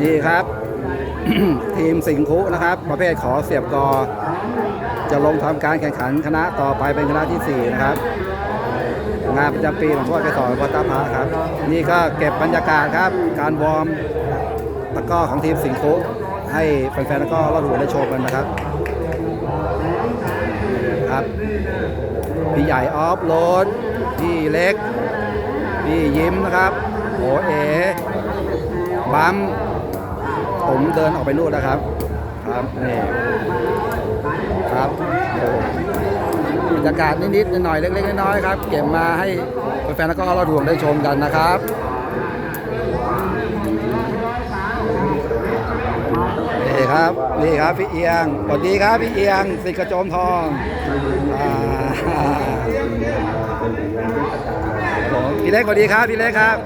นี่ครับ ทีมสิงคุนะครับ ประเภทขอเสียบกอ จะลงทำการแข่งขันคณะต่อไปเป็นคณะที่ 4 นะครับ งานประจำปีของพวกไปสอนวัตตาพาครับ นี่ก็เก็บบรรยากาศครับ การวอร์มตะก้อของทีมสิงคุให้แฟนๆตะก้อรอดหัวได้ชว์กันนะครับครับพี่ใหญ่ออฟโรดพี่เล็กพี่ยิ้มนะครับโอเอ บัมผมเดินออกไปนู่นแล้วครับ ครับนี่ครับบรรยากาศนิดๆหน่อยๆเล็กๆน้อยๆครับ เก็บมาให้แฟนๆแล้วก็เราดวงได้ชมกันนะครับนี่ครับนี่ครับพี่เอียงสวัสดีครับพี่เอียงสิกระโจมทองอ่าพี่เล็กสวัสดีครับพี่เล็กครับ